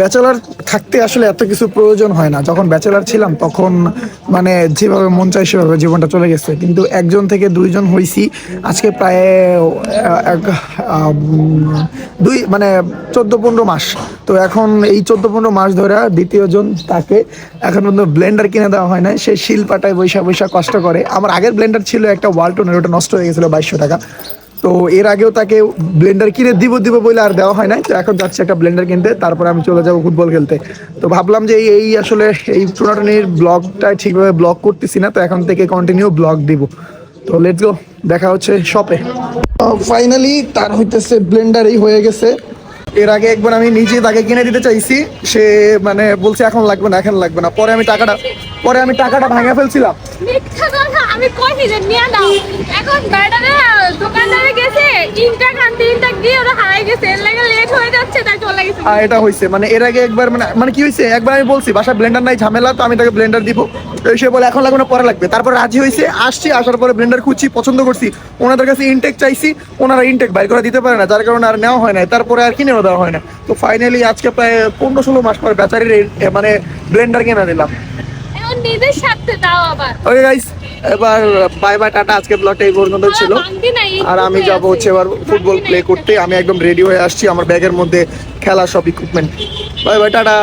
Bachelor থাকতে আসলে এত কিছু প্রয়োজন হয় না। যখন ব্যাচেলার ছিলাম তখন মানে যেভাবে মন চাই সেভাবে জীবনটা চলে গেছে। কিন্তু একজন থেকে দুইজন হয়েছি আজকে প্রায় এক দুই মানে চোদ্দ পনেরো মাস। তো এখন এই চোদ্দ পনেরো মাস ধরে দ্বিতীয়জন তাকে এখন পর্যন্ত ব্লেন্ডার কিনে দেওয়া হয় না সে শিলপাটায় বৈশা বৈশা কষ্ট করে। আমার আগের ব্লেন্ডার ছিল একটা ওয়ালটনের ওটা নষ্ট হয়ে গেছিল বাইশশো টাকা। তো এর আগেও তাকে ব্লেন্ডার কিনে দিব দিব বলে আর দেওয়া হয় না তো এখন যাচ্ছে একটা ব্লেন্ডার কিনতে তারপরে আমি চলে যাব ফুটবল খেলতে। তো ভাবলাম যে এই এই আসলে এই টুর্নামেন্টের ব্লগটা ঠিকভাবে ব্লগ করতেছি না তো এখন থেকে কন্টিনিউ ব্লগ দিব। তো লেটস গো দেখা হচ্ছে শপে ফাইনালি তার হইতেছে ব্লেন্ডারই হয়ে গেছে। এর আগে একবার আমি নিজে তাকে কিনে দিতে চাইছি সে মানে বলছে এখন লাগবে না এখন লাগবে না। পরে আমি টাকাটা পরে আমি টাকাটা ভাঙা ফেলছিলাম। মিথ্যা কথা আমি কইছি যে নিয়ে নাও। এখন ব্যাটারে দোকানদারে গেছে ইনটাক আনতে ইনটাক দিয়ে ওরা হারাই গেছে। এর লাগে লেট হয়ে যাচ্ছে তাই চলে গেছে। আর এটা হয়েছে মানে এর আগে একবার মানে মানে কি হয়েছে একবার আমি বলছি বাসা ব্লেন্ডার নাই ঝামেলা তো আমি তাকে ব্লেন্ডার দিব। তো সে বলে এখন লাগবে না পরে লাগবে। তারপর রাজি হয়েছে আসছি আসার পরে ব্লেন্ডার খুঁজছি পছন্দ করছি। ওনাদের কাছে ইনটেক চাইছি ওনারা ইনটেক বাইর করে দিতে পারে না যার কারণে আর নেওয়া হয় না তারপরে আর কিনেও দেওয়া হয় না। তো ফাইনালি আজকে প্রায় পনেরো ষোলো মাস পর বেচারির মানে ব্লেন্ডার কিনে দিলাম। নিজের সাথে দাও আবার। ওকে গাইস এবার বাই বাই টাটা আজকে ব্লগটা এই পর্যন্ত ছিল। নাই, এই আর আমি যাব যাব হচ্ছে এবার ফুটবল প্লে করতে। আমি একদম রেডি হয়ে আসছি আমার ব্যাগের মধ্যে খেলা সব ইকুইপমেন্ট বাই বাই টাটা।